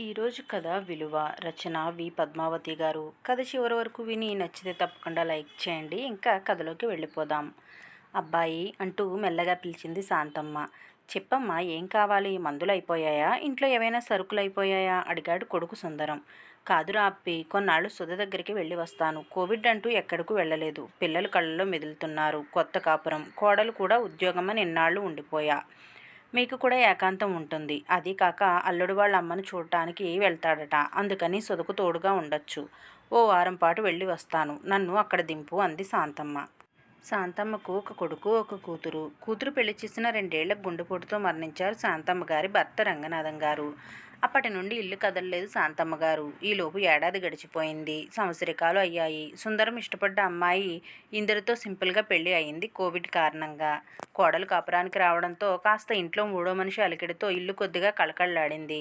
ఈరోజు కథ విలువ రచన వి పద్మావతి గారు. కథ చివరి వరకు విని నచ్చితే తప్పకుండా లైక్ చేయండి. ఇంకా కథలోకి వెళ్ళిపోదాం. అబ్బాయి అంటూ మెల్లగా పిలిచింది శాంతమ్మ. చెప్పమ్మా ఏం కావాలి? మందులు అయిపోయాయా? ఇంట్లో ఏవైనా సరుకులు అయిపోయాయా? అడిగాడు కొడుకు సుందరం. కాదురా అప్పి కొన్నాళ్ళు సుధ దగ్గరికి వెళ్ళి వస్తాను. కోవిడ్ అంటూ ఎక్కడికి వెళ్ళలేదు. పిల్లలు కళ్ళలో మెదులుతున్నారు. కొత్త కాపురం. కోడలు కూడా ఉద్యోగమని ఎన్నాళ్ళు ఉండిపోయా. మీకు కూడా ఏకాంతం ఉంటుంది. అది కాక అల్లుడు వాళ్ళ అమ్మను చూడటానికి వెళ్తాడట. అందుకని సొదుకు తోడుగా ఉండొచ్చు. ఓ వారం పాటు వెళ్ళి వస్తాను. నన్ను అక్కడ దింపు అంది శాంతమ్మ. శాంతమ్మకు ఒక కొడుకు ఒక కూతురు. కూతురు పెళ్ళి చేసిన రెండేళ్ళ గుండెపోటుతో మరణించారు శాంతమ్మ గారి భర్త రంగనాథం గారు. అప్పటి నుండి ఇల్లు కదలలేదు శాంతమ్మ గారు. ఈలోపు ఏడాది గడిచిపోయింది. సంవత్సరికాలు అయ్యాయి. సుందరం ఇష్టపడ్డ అమ్మాయి ఇందరితో సింపుల్గా పెళ్ళి అయింది కోవిడ్ కారణంగా. కోడలు కాపురానికి రావడంతో కాస్త ఇంట్లో మూడో మనిషి అలికిడితో ఇల్లు కొద్దిగా కళకళలాడింది.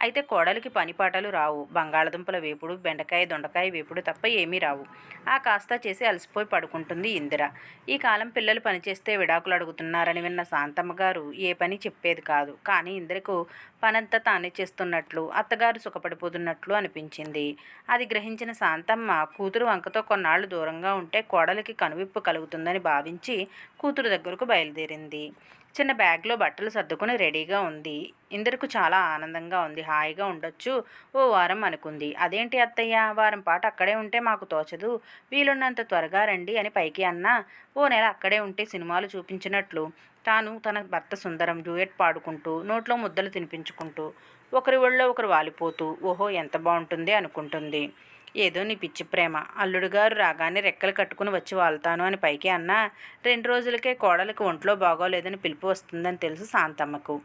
అయితే కోడలికి పని పాటలు రావు. బంగాళదుంపల వేపుడు బెండకాయ దొండకాయ వేపుడు తప్ప ఏమీ రావు. ఆ కాస్త చేసి అలసిపోయి పడుకుంటుంది ఇందిర. ఈ కాలం పిల్లలు పనిచేస్తే విడాకులు అడుగుతున్నారని విన్న శాంతమ్మ గారు ఏ పని చెప్పేది కాదు. కానీ ఇందిరకు పనంతా తానే వస్తున్నట్లు అత్తగారు సుఖపడిపోతున్నట్లు అనిపించింది. అది గ్రహించిన శాంతమ్మ కూతురు వంకతో కొన్నాళ్ళు దూరంగా ఉంటే కోడలికి కనువిప్పు కలుగుతుందని భావించి కూతురు దగ్గరకు బయలుదేరింది. చిన్న బ్యాగ్లో బట్టలు సర్దుకుని రెడీగా ఉంది. ఇందరకు చాలా ఆనందంగా ఉంది. హాయిగా ఉండొచ్చు ఓ వారం అనుకుంది. అదేంటి అత్తయ్య? వారం పాటు అక్కడే ఉంటే మాకు తోచదు. వీలున్నంత త్వరగా రండి అని పైకి అన్నా. ఓ నెల అక్కడే ఉంటే సినిమాలు చూపించినట్లు. తాను తన భర్త సుందరం డ్యూయట్ పాడుకుంటూ నోట్లో ముద్దలు తినిపించుకుంటూ ఒకరి ఒళ్ళో ఒకరు వాలిపోతూ ఓహో ఎంత బాగుంటుంది అనుకుంటుంది. ఏదో నీ పిచ్చి ప్రేమ. అల్లుడు గారు రాగానే రెక్కలు కట్టుకుని వచ్చి వాళ్తాను అని పైకి అన్నా రెండు రోజులకే కోడలికి ఒంట్లో బాగోలేదని పిలుపు వస్తుందని తెలుసు శాంతమ్మకు.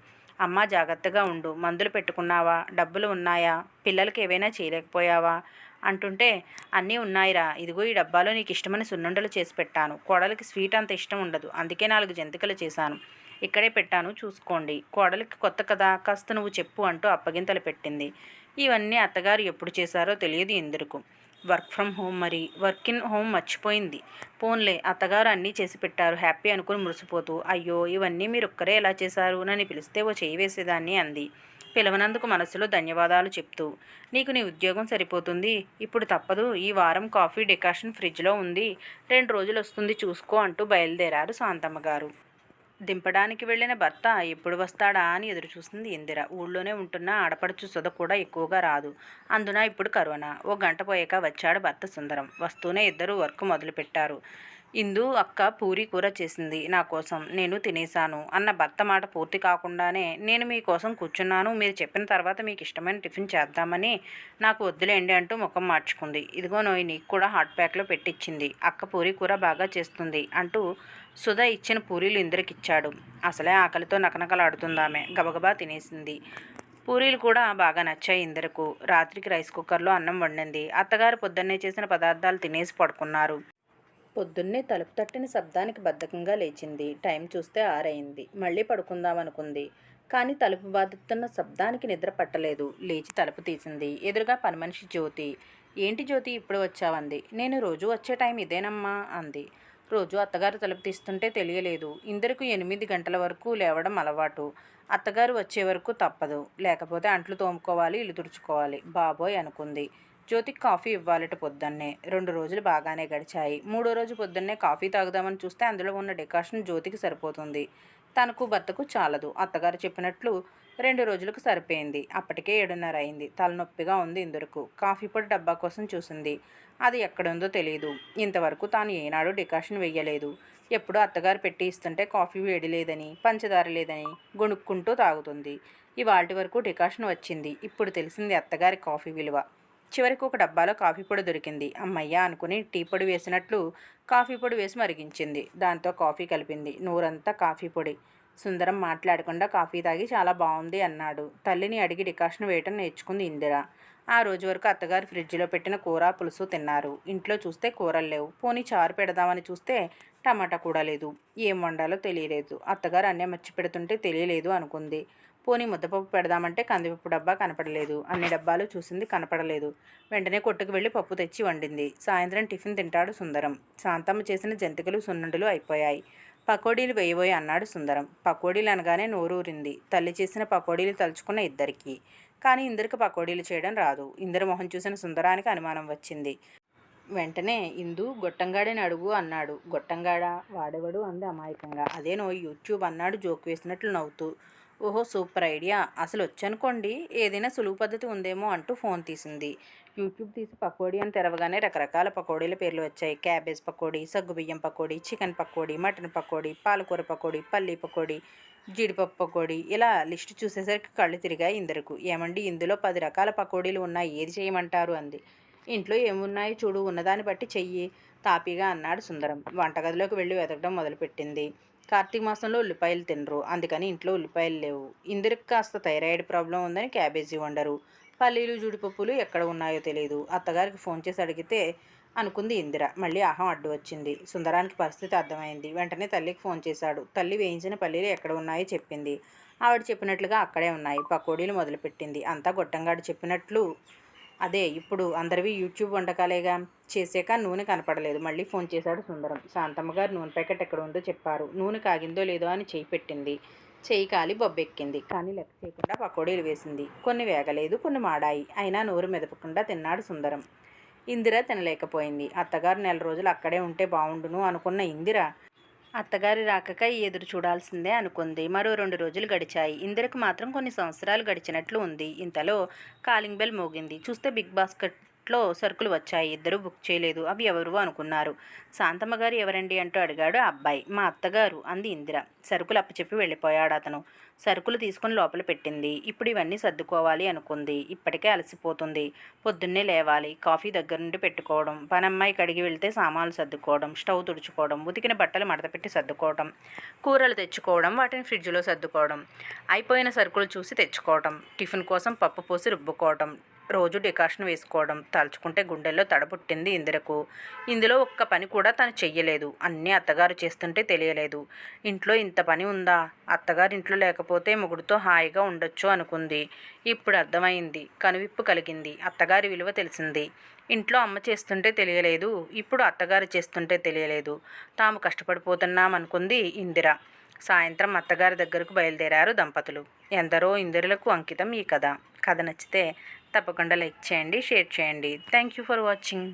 అమ్మ జాగ్రత్తగా ఉండు. మందులు పెట్టుకున్నావా? డబ్బులు ఉన్నాయా? పిల్లలకి ఏవైనా చేయలేకపోయావా? అంటుంటే అన్నీ ఉన్నాయిరా. ఇదిగో ఈ డబ్బాలో నీకు ఇష్టమైన సున్నుండలు చేసి పెట్టాను. కోడలికి స్వీట్ అంత ఇష్టం ఉండదు. అందుకే నాలుగు జంతికలు చేశాను. ఇక్కడే పెట్టాను. చూసుకోండి. కోడలికి కొత్త కదా. కాస్త నువ్వు చెప్పు అంటూ అప్పగింతలు పెట్టింది. ఇవన్నీ అత్తగారు ఎప్పుడు చేశారో తెలియదు ఇందరకు. వర్క్ ఫ్రమ్ హోమ్ మరి వర్క్ ఇన్ హోమ్ మర్చిపోయింది. పోన్లే అత్తగారు అన్నీ చేసి పెట్టారు. హ్యాపీ అనుకుని మురిసిపోతూ అయ్యో ఇవన్నీ మీరు ఒక్కరే ఎలా చేశారు? నన్ను పిలిస్తే ఓ చేయి వేసేదాన్ని అంది. పిలవనందుకు మనసులో ధన్యవాదాలు చెప్తూ నీకు నీ ఉద్యోగం సరిపోతుంది. ఇప్పుడు తప్పదు ఈ వారం కాఫీ డికాషన్ ఫ్రిడ్జ్లో ఉంది. రెండు రోజులు వస్తుంది చూసుకో అంటూ బయలుదేరారు శాంతమ్మ గారు. దింపడానికి వెళ్ళిన భర్త ఎప్పుడు వస్తాడా అని ఎదురుచూసింది ఇందిర. ఊళ్ళోనే ఉంటున్న ఆడపడుచు సుధ కూడా ఎక్కువగా రాదు. అందున ఇప్పుడు కరోనా. ఓ గంట పోయాక వచ్చాడు భర్త సుందరం. వస్తూనే ఇద్దరు వర్క్ మొదలుపెట్టారు. ఇందు అక్క పూరి కూర చేసింది. నా కోసం నేను తినేశాను. అన్న భర్త మాట పూర్తి కాకుండానే నేను మీకోసం కూర్చున్నాను. మీరు చెప్పిన తర్వాత మీకు ఇష్టమైన టిఫిన్ చేద్దామని నాకు వద్దులేండి అంటూ ముఖం మార్చుకుంది. ఇదిగో నోయి నీకు కూడా హాట్ ప్యాక్లో పెట్టించింది అక్క పూరి కూర బాగా చేస్తుంది అంటూ సుధా ఇచ్చిన పూరీలు ఇందరికిచ్చాడు. అసలే ఆకలితో నకనకలాడుతుందామె. గబగబా తినేసింది. పూరీలు కూడా బాగా నచ్చాయి ఇందరకు. రాత్రికి రైస్ కుక్కర్లో అన్నం వండింది. అత్తగారు పొద్దున్నే చేసిన పదార్థాలు తినేసి పడుకున్నారు. పొద్దున్నే తలుపు తట్టిన శబ్దానికి బద్ధకంగా లేచింది. టైం చూస్తే ఆరైంది. మళ్ళీ పడుకుందామనుకుంది. కానీ తలుపు బాదుతున్న శబ్దానికి నిద్ర పట్టలేదు. లేచి తలుపు తీసింది. ఎదురుగా పని మనిషి జ్యోతి. ఏంటి జ్యోతి ఇప్పుడు వచ్చావంది? నేను రోజు వచ్చే టైం ఇదేనమ్మా అంది. రోజు అత్తగారు తలుపు తీస్తుంటే తెలియలేదు. ఇందరికి ఎనిమిది గంటల వరకు లేవడం అలవాటు. అత్తగారు వచ్చే వరకు తప్పదు. లేకపోతే అంట్లు తోముకోవాలి ఇల్లు తుడుచుకోవాలి. బాబోయ్ అనుకుంది. జ్యోతికి కాఫీ ఇవ్వాలట పొద్దున్నే. రెండు రోజులు బాగానే గడిచాయి. మూడో రోజు పొద్దున్నే కాఫీ తాగుదామని చూస్తే అందులో ఉన్న డికాషన్ జ్యోతికి సరిపోతుంది. తనకు భర్తకు చాలదు. అత్తగారు చెప్పినట్లు రెండు రోజులకు సరిపోయింది. అప్పటికే ఏడున్నర అయింది. తలనొప్పిగా ఉంది ఇందుకు కాఫీ పొడి డబ్బా కోసం చూసింది. అది ఎక్కడుందో తెలియదు ఇంతవరకు తాను ఏనాడు డికాషన్ వేయలేదు ఎప్పుడు అత్తగారు పెట్టి ఇస్తుంటే కాఫీ వేడి లేదని పంచదార లేదని గొణుక్కుంటూ తాగుతుంది. ఇవాటి వరకు డికాషన్ వచ్చింది. ఇప్పుడు తెలిసింది అత్తగారి కాఫీ విలువ. చివరికి ఒక డబ్బాలో కాఫీ పొడి దొరికింది. అమ్మయ్య అనుకుని టీ పొడి వేసినట్లు కాఫీ పొడి వేసి మరిగించింది. దాంతో కాఫీ కలిపింది. నూరంతా కాఫీ పొడి. సుందరం మాట్లాడకుండా కాఫీ తాగి చాలా బాగుంది అన్నాడు. తల్లిని అడిగి డికాషన్ వేయటం నేర్చుకుంది ఇందిర. ఆ రోజు వరకు అత్తగారు ఫ్రిడ్జ్లో పెట్టిన కూర పులుసు తిన్నారు. ఇంట్లో చూస్తే కూరలు లేవు. పోనీ చారు పెడదామని చూస్తే టమాటా కూడా లేదు. ఏం వండాలో తెలియలేదు. అత్తగారు అన్నీ మర్చి పెడుతుంటే తెలియలేదు అనుకుంది. పోనీ ముద్దపప్పు పెడదామంటే కందిపప్పు డబ్బా కనపడలేదు. అన్ని డబ్బాలు చూసింది కనపడలేదు. వెంటనే కొట్టుకు వెళ్ళి పప్పు తెచ్చి వండింది. సాయంత్రం టిఫిన్ తింటాడు సుందరం. శాంతమ్మ చేసిన జంతికలు సున్నుండలు అయిపోయాయి. పకోడీలు వేయబోయి అన్నాడు సుందరం. పకోడీలు అనగానే నోరూరింది. తల్లి చేసిన పకోడీలు తలుచుకున్న ఇద్దరికి. కానీ ఇందరికి పకోడీలు చేయడం రాదు. ఇందరి మొహం చూసిన సుందరానికి అనుమానం వచ్చింది. వెంటనే ఇందు గొట్టంగాడని అడుగు అన్నాడు. గొట్టంగాడ? వాడెవడు? అంది అమాయకంగా. అదేనో యూట్యూబ్ అన్నాడు జోక్ వేసినట్లు నవ్వుతూ. ఓహో సూపర్ ఐడియా. అసలు వచ్చనుకోండి ఏదైనా సులువు పద్ధతి ఉందేమో అంటూ ఫోన్ తీసింది. యూట్యూబ్ తీసి పకోడీ అని తెరవగానే రకరకాల పకోడీల పేర్లు వచ్చాయి. క్యాబేజ్ పకోడీ సగ్గుబియ్యం పకోడీ చికెన్ పకోడీ మటన్ పకోడీ పాలకూర పకోడీ పల్లీ పకోడీ జీడిపప్పు పకోడీ ఇలా లిస్ట్ చూసేసరికి కళ్ళు తిరిగాయి ఇందరకు. ఏమండి ఇందులో పది రకాల పకోడీలు ఉన్నాయి ఏది చేయమంటారు? అంది. ఇంట్లో ఏమున్నాయో చూడు ఉన్నదాన్ని బట్టి చెయ్యి తాపీగా అన్నాడు సుందరం. వంటగదిలోకి వెళ్ళి వెతకడం మొదలుపెట్టింది. కార్తీక మాసంలో ఉల్లిపాయలు తినరు. అందుకని ఇంట్లో ఉల్లిపాయలు లేవు. ఇందిరికి కాస్త థైరాయిడ్ ప్రాబ్లం ఉందని క్యాబేజీ వండరు. పల్లీలు జుడిపప్పులు ఎక్కడ ఉన్నాయో తెలియదు అత్తగారికి ఫోన్ చేసి అడిగితే అనుకుంది ఇందిర. మళ్ళీ ఆహం అడ్డు వచ్చింది. సుందరానికి పరిస్థితి అర్థమైంది. వెంటనే తల్లికి ఫోన్ చేశాడు. తల్లి వేయించిన పల్లీలు ఎక్కడ ఉన్నాయో చెప్పింది. ఆవిడ చెప్పినట్లుగా అక్కడే ఉన్నాయి. పకోడీలు మొదలుపెట్టింది. అంతా గొట్టంగాడు చెప్పినట్లు అదే ఇప్పుడు అందరివి యూట్యూబ్ వంటకాలేగా చేసాక నూనె కనపడలేదు. మళ్ళీ ఫోన్ చేశాడు సుందరం. శాంతమ్మ గారు నూనె ప్యాకెట్ ఎక్కడ ఉందో చెప్పారు. నూనె కాగిందో లేదో అని చేయి పెట్టింది. చేయి కాలి బొబ్బెక్కింది. కానీ లెక్క చేయకుండా పకోడీలు వేసింది. కొన్ని వేగలేదు కొన్ని మాడాయి. అయినా నోరు మెదపకుండా తిన్నాడు సుందరం. ఇందిర తినలేకపోయింది. అత్తగారు నెల రోజులు అక్కడే ఉంటే బాగుండును అనుకున్న ఇందిర అత్తగారి రాకకై ఎదురు చూడాల్సిందే అనుకుంది. మరో రెండు రోజులు గడిచాయి. ఇందిరకు మాత్రం కొన్ని సంవత్సరాలు గడిచినట్లు ఉంది. ఇంతలో కాలింగ్ బెల్ మోగింది. చూస్తే బిగ్ బాస్కెట్ బాస్కెట్లో సరుకులు వచ్చాయి. ఇద్దరు బుక్ చేయలేదు. అవి ఎవరు అనుకున్నారు? శాంతమ్మ గారు ఎవరండి అంటూ అడిగాడు ఆ అబ్బాయి. మా అత్తగారు అంది ఇందిర. సరుకులు అప్పచెప్పి వెళ్ళిపోయాడు అతను. సరుకులు తీసుకుని లోపల పెట్టింది. ఇప్పుడు ఇవన్నీ సర్దుకోవాలి అనుకుంది. ఇప్పటికే అలసిపోతుంది. పొద్దున్నే లేవాలి. కాఫీ దగ్గర నుండి పెట్టుకోవడం. పనమ్మాయి కడిగి వెళ్తే సామాన్లు సర్దుకోవడం. స్టవ్ తుడుచుకోవడం. ఉతికిన బట్టలు మడతపెట్టి సర్దుకోవడం. కూరలు తెచ్చుకోవడం. వాటిని ఫ్రిడ్జ్లో సర్దుకోవడం. అయిపోయిన సరుకులు చూసి తెచ్చుకోవడం టిఫిన్ కోసం పప్పు పోసి రుబ్బుకోవడం రోజు డికాషన్ వేసుకోవడం తలుచుకుంటే గుండెల్లో తడబుట్టింది ఇందిరకు. ఇందులో ఒక్క పని కూడా తను చెయ్యలేదు. అన్నీ అత్తగారు చేస్తుంటే తెలియలేదు. ఇంట్లో ఇంత పని ఉందా? అత్తగారు ఇంట్లో లేకపోతే మొగుడుతో హాయిగా ఉండొచ్చు అనుకుంది. ఇప్పుడు అర్థమైంది. కనువిప్పు కలిగింది. అత్తగారి విలువ తెలిసింది. ఇంట్లో అమ్మ చేస్తుంటే తెలియలేదు. ఇప్పుడు అత్తగారు చేస్తుంటే తెలియలేదు. తాము కష్టపడిపోతున్నామనుకుంది ఇందిర. సాయంత్రం అత్తగారి దగ్గరకు బయలుదేరారు దంపతులు. ఎందరో ఇందిరలకు అంకితం ఈ కథ. కథ నచ్చితే తప్పకుండా లైక్ చేయండి షేర్ చేయండి. Thank you for watching